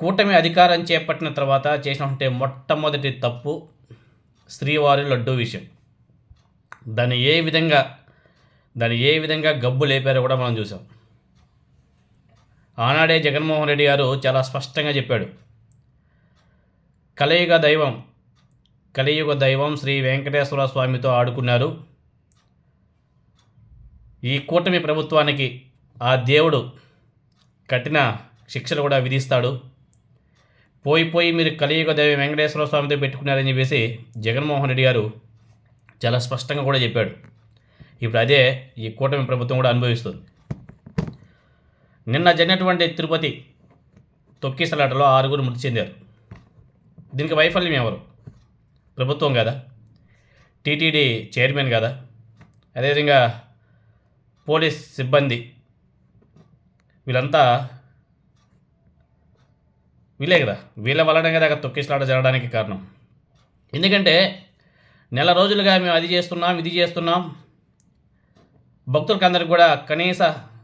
కూటమి అధికారం చేపట్టిన తర్వాత చేసినటువంటి మొట్టమొదటి తప్పు శ్రీవారి లడ్డూ విషయం. దాన్ని ఏ విధంగా దాన్ని ఏ విధంగా గబ్బు లేపారో కూడా మనం చూసాం. ఆనాడే జగన్మోహన్ రెడ్డి గారు చాలా స్పష్టంగా చెప్పాడు. కలయుగ దైవం కలియుగ దైవం శ్రీ వెంకటేశ్వర స్వామితో ఆడుకున్నారు. ఈ కూటమి ప్రభుత్వానికి ఆ దేవుడు కఠిన శిక్షలు కూడా విధిస్తాడు. పోయి పోయి మీరు కలియుగ దేవి వెంకటేశ్వర స్వామితో పెట్టుకున్నారని చెప్పేసి జగన్మోహన్ రెడ్డి గారు చాలా స్పష్టంగా కూడా చెప్పాడు. ఇప్పుడు అదే ఈ కూటమి ప్రభుత్వం కూడా అనుభవిస్తుంది. నిన్న జరిగినటువంటి తిరుపతి తొక్కిసలాటలో ఆరుగురు మృతి చెందారు. దీనికి వైఫల్యం ఎవరు? ప్రభుత్వం కదా. టీటీడీ చైర్మన్ కదా. అదేవిధంగా పోలీస్ సిబ్బంది వీళ్ళంతా వీళ్ళే కదా. వీళ్ళ వల్లనే కదా అక్కడ తొక్కిసలాట జరగడానికి కారణం. ఎందుకంటే నెల రోజులుగా మేము అది చేస్తున్నాం ఇది చేస్తున్నాం. భక్తులకు అందరికి కూడా కనీస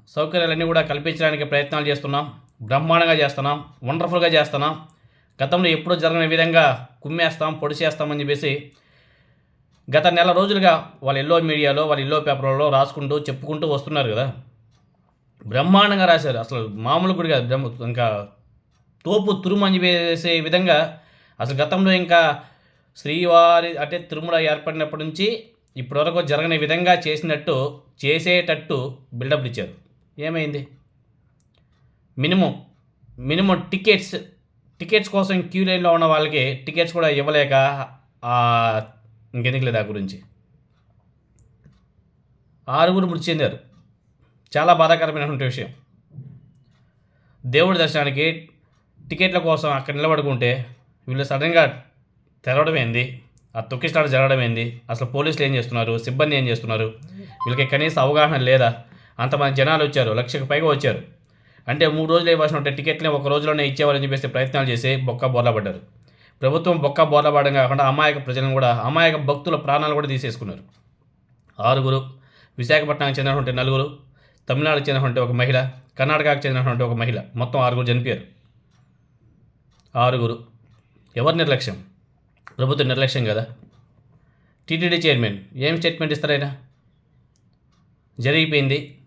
సౌకర్యాలన్నీ కూడా కల్పించడానికి ప్రయత్నాలు చేస్తున్నాం. బ్రహ్మాండంగా చేస్తున్నాం. వండర్ఫుల్గా చేస్తున్నాం. గతంలో ఎప్పుడూ జరగని విధంగా కుమ్మేస్తాం పొడిచేస్తామని చెప్పేసి గత నెల రోజులుగా వాళ్ళ ఎల్లో మీడియాలో వాళ్ళ ఎల్లో పేపర్లలో రాసుకుంటూ చెప్పుకుంటూ వస్తున్నారు కదా. బ్రహ్మాండంగా రాశారు. అసలు మామూలు కూడా కాదు. బ్రహ్మ ఇంకా తోపు తురుమని వేసే విధంగా అసలు గతంలో ఇంకా శ్రీవారి అంటే తిరుమల ఏర్పడినప్పటి నుంచి ఇప్పటివరకు జరగని విధంగా చేసినట్టు చేసేటట్టు బిల్డప్ ఇచ్చారు. ఏమైంది? మినిమం మినిమం టికెట్స్ టికెట్స్ కోసం క్యూ లైన్లో ఉన్న వాళ్ళకి టికెట్స్ కూడా ఇవ్వలేక ఇంకెందుకు లేదు ఆ గురించి. ఆరుగురు మృతి చెందారు. చాలా బాధాకరమైనటువంటి విషయం. దేవుడి దర్శనానికి టికెట్ల కోసం అక్కడ నిలబడుకుంటే వీళ్ళు సడన్గా తెరవడం ఏంది? ఆ తొక్కిస్టాట్ జరగడం ఏంది? అసలు పోలీసులు ఏం చేస్తున్నారు? సిబ్బంది ఏం చేస్తున్నారు? వీళ్ళకి కనీస అవగాహన లేదా? అంతమంది జనాలు వచ్చారు లక్షకు పైగా వచ్చారు. అంటే మూడు రోజులు ఇవ్వాల్సిన ఉంటే టికెట్ని ఒక రోజులోనే ఇచ్చేవారని చెప్పేసి ప్రయత్నాలు చేసి బొక్క బోర్లాపడ్డారు ప్రభుత్వం బొక్క బోర్లాపడడం కాకుండా అమాయక ప్రజలను కూడా అమాయక భక్తుల ప్రాణాలు కూడా తీసేసుకున్నారు. ఆరుగురు విశాఖపట్నానికి చెందినటువంటి నలుగురు తమిళనాడుకు చెందినటువంటి ఒక మహిళ కర్ణాటకకు చెందినటువంటి ఒక మహిళ మొత్తం ఆరుగురు చనిపోయారు. ఆరుగురు. ఎవరి నిర్లక్ష్యం? ప్రభుత్వ నిర్లక్ష్యం కదా. టీటీడీ చైర్మన్ ఏం స్టేట్మెంట్ ఇస్తారైనా జరిగిపోయింది.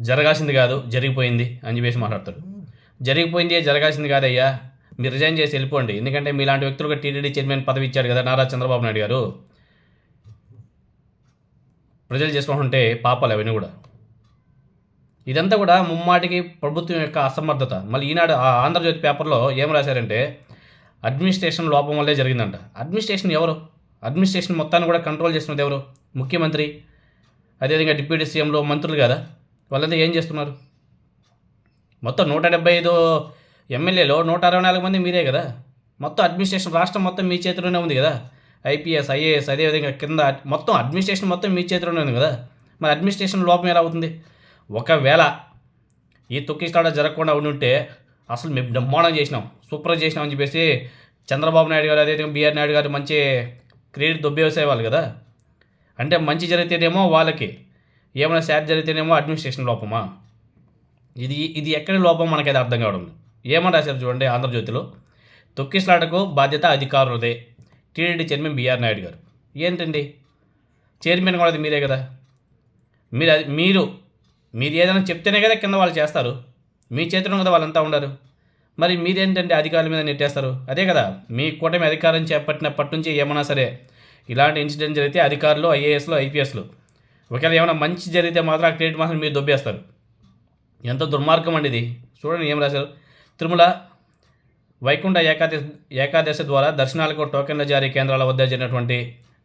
జరగాల్సింది కాదు జరిగిపోయింది అని చెప్పేసి మాట్లాడతాడు. జరిగిపోయింది జరగాల్సింది కాదయ్యా. మీరు రిజైన్ చేసి వెళ్ళిపోండి. ఎందుకంటే మీలాంటి వ్యక్తులకు టీటీడీ చైర్మన్ పదవి ఇచ్చారు కదా నారా చంద్రబాబు నాయుడు గారు. ప్రజలు చేసుకుంటుంటే పాపాలు అవన్నీ కూడా. ఇదంతా కూడా ముమ్మాటికి ప్రభుత్వం యొక్క అసమర్థత. మళ్ళీ ఈనాడు ఆ ఆంధ్రజ్యోతి పేపర్లో ఏం రాశారంటే అడ్మినిస్ట్రేషన్ లోపం వల్లే జరిగిందంట. అడ్మినిస్ట్రేషన్ ఎవరు? అడ్మినిస్ట్రేషన్ మొత్తాన్ని కూడా కంట్రోల్ చేస్తున్నది ఎవరు? ముఖ్యమంత్రి అదేవిధంగా డిప్యూటీ సీఎంలో మంత్రులు కదా? వాళ్ళంతా ఏం చేస్తున్నారు? మొత్తం నూట డెబ్బై ఐదు ఎమ్మెల్యేలో నూట అరవై నాలుగు మంది మీరే కదా? మొత్తం అడ్మినిస్ట్రేషన్ రాష్ట్రం మొత్తం మీ చేతిలోనే ఉంది కదా? ఐపీఎస్ ఐఏఎస్ అదేవిధంగా కింద మొత్తం అడ్మినిస్ట్రేషన్ మొత్తం మీ చేతిలోనే ఉంది కదా? మరి అడ్మినిస్ట్రేషన్ లోపం ఎలా అవుతుంది? ఒకవేళ ఈ తొక్కిస్తాడ జరగకుండా ఉండి ఉంటే అసలు మేము బ్రహ్మాండం చేసినాం సూపర్ చేసినాం అని చెప్పేసి చంద్రబాబు నాయుడు గారు అదేవిధంగా బీఆర్ నాయుడు గారు మంచి క్రెడిట్ దొబ్బేసేవాళ్ళు కదా. అంటే మంచి జరిగితేనేమో వాళ్ళకి ఏమైనా శాట్ జరిగితేనేమో అడ్మినిస్ట్రేషన్ లోపమా? ఇది ఇది ఎక్కడి లోపం మనకైతే అర్థం కావడం ఏమని రాశారు చూడండి ఆంధ్రజ్యోతిలో. తొక్కిస్లాటకు బాధ్యత అధికారులదే. టీడీడీ చైర్మన్ బీఆర్ నాయుడు గారు. ఏంటండి? చైర్మన్ కూడా అది మీరే కదా. మీరు అది మీరు మీరు ఏదైనా చెప్తేనే కదా కింద వాళ్ళు చేస్తారు. మీ చేతిలో కదా వాళ్ళంతా ఉండరు. మరి మీరేంటంటే అధికారుల మీద నెట్టేస్తారు? అదే కదా మీ కూటమి అధికారం చేపట్టినప్పటి నుంచి ఏమైనా సరే ఇలాంటి ఇన్సిడెంట్ జరిగితే అధికారులు ఐఏఎస్లు ఐపీఎస్లు ఒకవేళ ఏమైనా మంచి జరిగితే మాత్రం ఆ క్రెడిట్ మాత్రం మీరు దొబ్బేస్తారు. ఎంత దుర్మార్గం అండి ఇది. చూడండి ఏం రాశారు. తిరుమల వైకుంఠ ఏకాదశి ఏకాదశి ద్వారా దర్శనాలకు టోకెన్ల జారీ కేంద్రాల వద్ద జరిగినటువంటి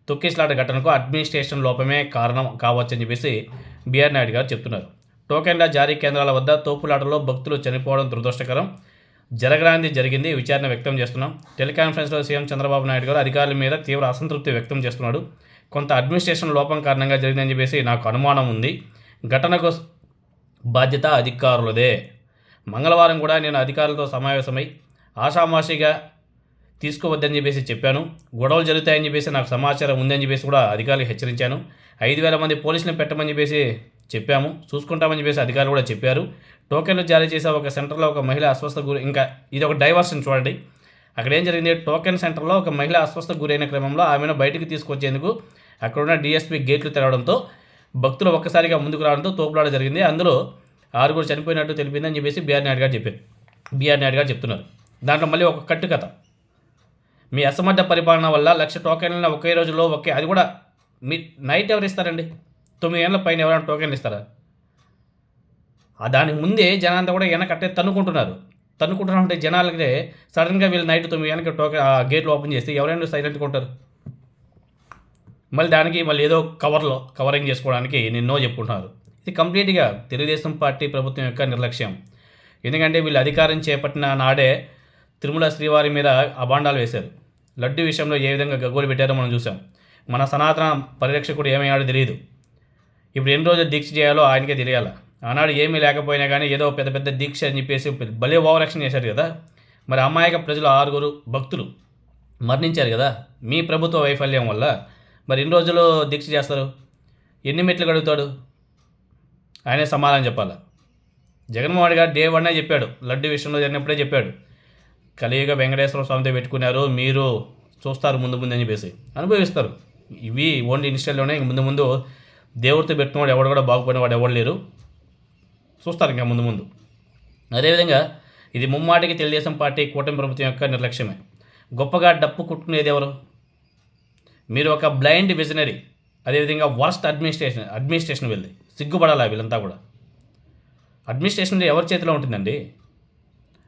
తొక్కిసలాట ఘటనకు అడ్మినిస్ట్రేషన్ లోపమే కారణం కావచ్చని చెప్పేసి బీఆర్ నాయుడు గారు చెప్తున్నారు. టోకెన్ల జారీ కేంద్రాల వద్ద తోపులాటలో భక్తులు చనిపోవడం దురదృష్టకరం. జరగరానిది జరిగింది విచారణ వ్యక్తం చేస్తున్నాం. టెలికాన్ఫరెన్స్లో సీఎం చంద్రబాబు నాయుడు గారు అధికారుల మీద తీవ్ర అసంతృప్తి వ్యక్తం చేస్తున్నాడు. కొంత అడ్మినిస్ట్రేషన్ లోపం కారణంగా జరిగిందని చెప్పేసి నాకు అనుమానం ఉంది. ఘటనకు బాధ్యత అధికారులదే. మంగళవారం కూడా నేను అధికారులతో సమావేశమై ఆషామాషిగా తీసుకోవద్దని చెప్పేసి చెప్పాను. గొడవలు జరుగుతాయని చెప్పేసి నాకు సమాచారం ఉందని చెప్పేసి కూడా అధికారులకు హెచ్చరించాను. ఐదు వేల మంది పోలీసులను పెట్టమని చెప్పేసి చెప్పాము. చూసుకుంటామని చెప్పేసి అధికారులు కూడా చెప్పారు. టోకెన్లు జారీ చేసే ఒక సెంటర్లో ఒక మహిళ అస్వస్థ గురి ఇంకా ఇది ఒక డైవర్షన్ చూడండి. అక్కడ ఏం జరిగింది? టోకెన్ సెంటర్లో ఒక మహిళ అస్వస్థకు గురైన క్రమంలో ఆమెను బయటికి తీసుకొచ్చేందుకు అక్కడున్న డిఎస్పీ గేట్లు తెరవడంతో భక్తులు ఒక్కసారిగా ముందుకు రావడంతో తోపులాడ జరిగింది. అందులో ఆరుగురు చనిపోయినట్టు తెలిపిందని చెప్పేసి బీఆర్ నాయుడు గారు చెప్పారు. బీఆర్ నాయుడు గారు చెప్తున్నారు. దాంట్లో మళ్ళీ ఒక కట్టు కథ మీ అసమర్థ పరిపాలన వల్ల లక్ష టోకెన్లను ఒకే రోజులో ఒకే అది కూడా మీ నైట్ ఎవరు ఇస్తారండి? తొమ్మిది గంటల పైన ఎవరైనా టోకెన్లు ఇస్తారా? ఆ దానికి ముందే జనాంతా కూడా వెనకట్టే తన్నుకుంటున్నారు. తన్నుకుంటున్నారంటే జనాలకి సడన్గా వీళ్ళు నైట్ తొమ్మిది గంటలకు టోకెన్ ఆ గేట్లు ఓపెన్ చేస్తే ఎవరైనా సైలెంట్గా ఉంటారు. మళ్ళీ దానికి మళ్ళీ ఏదో కవర్లో కవరింగ్ చేసుకోవడానికి నిన్నో చెప్పుకుంటున్నారు. ఇది కంప్లీట్గా తెలుగుదేశం పార్టీ ప్రభుత్వం యొక్క నిర్లక్ష్యం. ఎందుకంటే వీళ్ళు అధికారం చేపట్టిన నాడే తిరుమల శ్రీవారి మీద అబాండాలు వేశారు. లడ్డు విషయంలో ఏ విధంగా గగ్గోలు పెట్టారో మనం చూసాం మన సనాతన పరిరక్షకుడు ఏమయ్యాడో తెలియదు ఇప్పుడు ఎన్ని రోజులు దీక్ష చేయాలో ఆయనకే తెలియాలి. ఆనాడు ఏమీ లేకపోయినా కానీ ఏదో పెద్ద పెద్ద దీక్ష అని చెప్పేసి భలే ఓవరాక్షన్ చేశారు కదా. మరి అమాయక ప్రజలు ఆరుగురు భక్తులు మరణించారు కదా. మీ ప్రభుత్వ వైఫల్యం వల్ల మరి ఎన్ని రోజులు దీక్ష చేస్తారు? ఎన్ని మెట్లు కడుగుతాడు? ఆయనే సమాధానం చెప్పాలి. జగన్మోహన్ గారు డే వన్నే చెప్పాడు. లడ్డు విషయంలో జరిగినప్పుడే చెప్పాడు. కలియుగ వెంకటేశ్వర స్వామితో పెట్టుకున్నారు. మీరు చూస్తారు ముందు ముందు అని చెప్పేసి. అనుభవిస్తారు. ఇవి ఓన్లీ ఇన్స్టాల్లోనే ఇంక ముందు ముందు దేవుడితో పెట్టుకున్నాడు ఎవడు కూడా బాగుపడిన వాడు ఎవడు లేరు. చూస్తారు ఇంకా ముందు ముందు. అదేవిధంగా ఇది ముమ్మాటికి తెలుగుదేశం పార్టీ కూటమి ప్రభుత్వం యొక్క నిర్లక్ష్యమే. గొప్పగా డప్పు కుట్టుకునేది ఎవరు? మీరు ఒక బ్లైండ్ విజనరీ అదేవిధంగా వర్స్ట్ అడ్మినిస్ట్రేషన్ అడ్మినిస్ట్రేషన్ వెళ్ళి సిగ్గుపడాలి వీళ్ళంతా కూడా? అడ్మినిస్ట్రేషన్ ఎవరి చేతిలో ఉంటుందండి?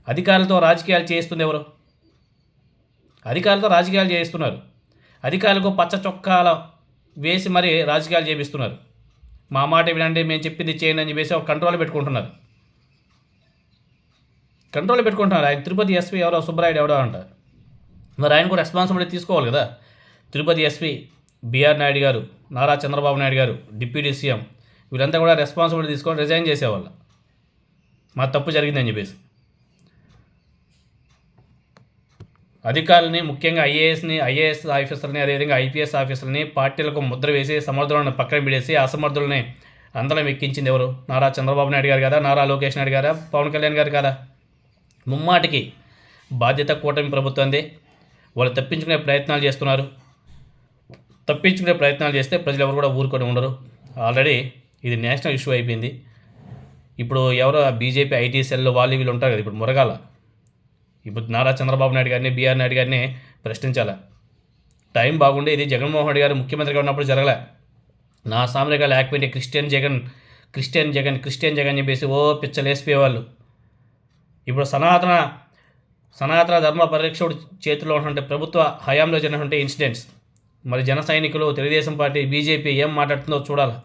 అధికారులతో రాజకీయాలు చేయిస్తుంది ఎవరు? అధికారులతో రాజకీయాలు చేయిస్తున్నారు. అధికారులకు పచ్చ చొక్కాల వేసి మరి రాజకీయాలు చేపిస్తున్నారు. మా మాట వినండి మేము చెప్పింది చేయండి అని చెప్పేసి ఒక కంట్రోల్ పెట్టుకుంటున్నారు. కంట్రోల్ పెట్టుకుంటున్నారు. ఆయన తిరుపతి ఎస్పీ ఎవరో? సుబ్బరాయుడు ఎవరో అంటారు మరి ఆయన కూడా రెస్పాన్సిబిలిటీ తీసుకోవాలి కదా. తిరుపతి ఎస్పీ బీఆర్ నాయుడు గారు నారా చంద్రబాబు నాయుడు గారు డిప్యూటీ సీఎం వీళ్ళంతా కూడా రెస్పాన్సిబిలిటీ తీసుకొని రిజైన్ చేసేవాళ్ళు. మా తప్పు జరిగిందని చెప్పేసి. అధికారులని ముఖ్యంగా ఐఏఎస్ని ఐఏఎస్ ఆఫీసర్ని అదేవిధంగా ఐపీఎస్ ఆఫీసర్ని పార్టీలకు ముద్ర వేసి సమర్థులను పక్కన పిడేసి అసమర్థులని అందరం ఎక్కించింది ఎవరు? నారా చంద్రబాబు నాయుడు గారు కదా? నారా లోకేష్ నాయుడు గారా? పవన్ కళ్యాణ్ గారు కదా? ముమ్మాటికి బాధ్యత కూటమి ప్రభుత్వంది. వాళ్ళు తప్పించుకునే ప్రయత్నాలు చేస్తున్నారు. తప్పించుకునే ప్రయత్నాలు చేస్తే ప్రజలు ఎవరు కూడా ఊరుకొని ఉండరు. ఆల్రెడీ ఇది నేషనల్ ఇష్యూ అయిపోయింది. ఇప్పుడు ఎవరో బీజేపీ ఐటీ సెల్ వాళ్ళు వీళ్ళు ఉంటారు కదా ఇప్పుడు మురగాల ఇప్పుడు నారా చంద్రబాబు నాయుడు గారిని బీఆర్ నాయుడు గారిని ప్రశ్నించాలా? టైం బాగుండే ఇది జగన్మోహన్ రెడ్డి గారు ముఖ్యమంత్రిగా ఉన్నప్పుడు జరగలే. నా సామరిగా లేకపోయింటే Christian Jagan Christian Jagan Christian Jagan చెప్పేసి ఓ పిచ్చలేసిపోయేవాళ్ళు ఇప్పుడు సనాతన సనాతన ధర్మ పరిరక్షకుడు చేతిలో ఉన్నటువంటి ప్రభుత్వ హయాంలో జరిగినటువంటి ఇన్సిడెంట్స్. మరి జన సైనికులు తెలుగుదేశం పార్టీ బీజేపీ ఏం మాట్లాడుతుందో చూడాలి?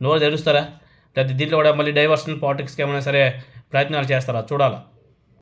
నోరు తెరుస్తారా? ప్రతి దీంట్లో కూడా మళ్ళీ డైవర్షన్ పాలిటిక్స్కి ఏమైనా సరే ప్రయత్నాలు చేస్తారా? చూడాలా?